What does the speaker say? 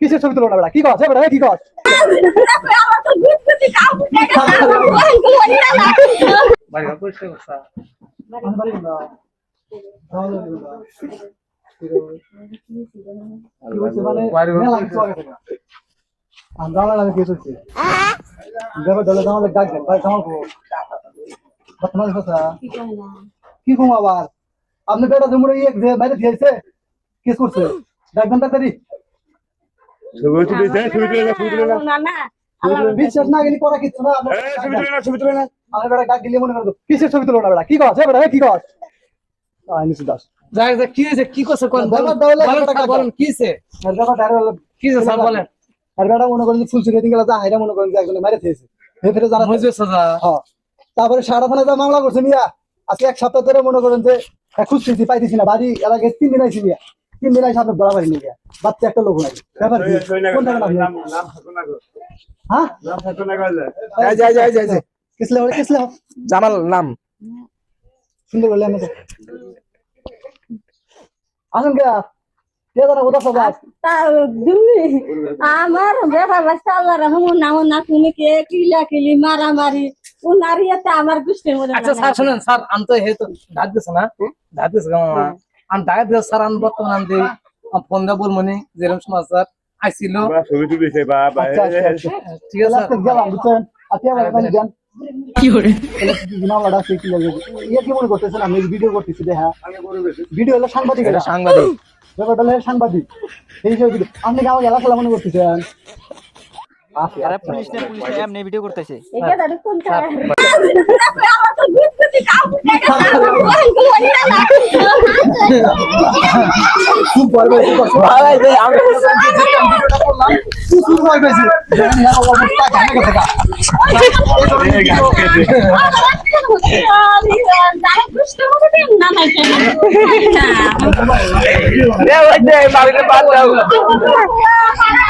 কিসের ছবি তুলো না বেটা কি কস এ বেটা এ কি কস বাড়ি ঘর পরিষ্কার করছা আমরা আমি কি চলছে দেখো দলে আমাদের ডাক দেন ভাই জামাল বর্তমান কথা কি কম আবার আপনি বেটা জমুড়ে এক যে বাইরে দিয়েছে কেস করছে ডাকবেন তাড়াতাড়ি না ছবি তুলে না বিশ্বাস না গেলে করা কিছু না ছবি তুলে না ছবি তুলে না আমার বেটা ডাক গেলে মনে করতো কিসের ছবি তুলো না বেটা কি কস এ কি কস দাস যাই কি হয়েছে কি করছে কোন বলেন। বলেন আর স্যার বলেন আর মনে করেন যে ফুল চুরি দিন যা হাইরা মনে করেন যে একজনে মারে খেয়েছে হে ফিরে জানা বুঝবে সাজা হ্যাঁ তারপরে সারা যা মামলা করছে মিয়া আজকে এক সপ্তাহ ধরে মনে করেন যে খুঁজতেছি পাইতেছি না বাড়ি আগে তিন দিন আইছি মিয়া তিন দিন আইসি আপনার বরাবরই নিয়ে গিয়া। বাচ্চা একটা লোক নাই। ব্যাপার কি? কোন জায়গা নাম নাম? গো হ্যাঁ? নাম থাকো না গো যাই যাই যাই যাই। কিসলে বলে কিসলে জামাল নাম। সুন্দর বলে আমি তো আসুন সবাই আমার বেটা বাচ্চা আল্লাহ রহম নাম না তুমি কে কিলা কিলি মারামারি উনার ইয়েতে আমার গোষ্ঠীর মধ্যে আচ্ছা স্যার শুনেন স্যার আমি তো হেতু ডাক দিছে না। ডাক দিছে কেমন ডাক দিছে স্যার আমি বর্তমান আমি ফোন দিয়ে বলব নি যেরকম সময় স্যার আইছিল। আমরা ছবি তুলেছে বাবা আচ্ছা আচ্ছা আচ্ছা। ঠিক আছে গেলাম বুঝছেন? কি করে কি মনে করতেছেন? আমি ভিডিও করতেছি দেখা। ভিডিও হলো সাংবাদিক সাংবাদিক। ব্যাপারটা হলো সাংবাদিক। এই যে ভিডিও আপনি কি আমাকে এলাকা মনে করতেছেন? আরে। পুলিশ না পুলিশ এমনি ভিডিও করতেছে। এটা দাদু কোন খুব ভয় পেয়েছি। আমি ভিডিওটা করলাম, প্রচুর ভয় পেয়েছি।